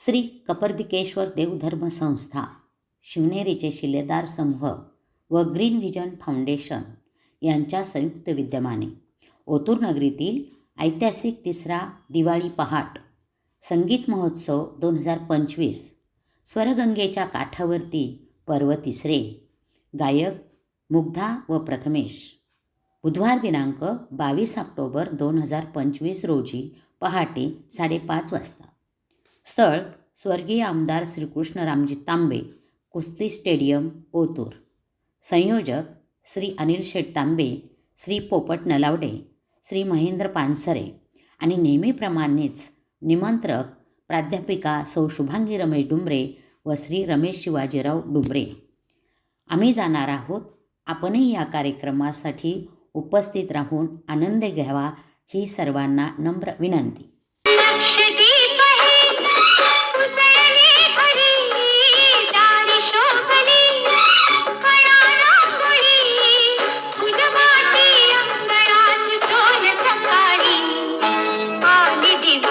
श्री कपर्दिकेश्वर देवधर्म संस्था शिवनेरीचे शिलेदार समूह व ग्रीन व्हिजन फाउंडेशन यांच्या संयुक्त विद्यमाने. ओतूर नगरीतील ऐतिहासिक तिसरा दिवाळी पहाट संगीत महोत्सव दोन हजार पंचवीस स्वरगंगेच्या काठावरती पर्व तिसरे गायक मुग्धा व प्रथमेश. बुधवार दिनांक बावीस ऑक्टोबर दोन हजार पंचवीस रोजी पहाटे साडेपाच वाजता. स्थळ स्वर्गीय आमदार श्रीकृष्ण रामजी तांबे कुस्ती स्टेडियम ओतूर संयोजक श्री अनिल शेठ तांबे श्री पोपट नलावडे श्री महेंद्र पानसरे आणि नेहमीप्रमाणेच निमंत्रक प्राध्यापिका सौ शुभांगी रमेश डुंबरे व श्री रमेश शिवाजीराव डुंबरे. आम्ही जाणार आहोत आपणही या कार्यक्रमासाठी उपस्थित राहून आनंद घ्यावा ही सर्वांना नम्र विनंती. দিবা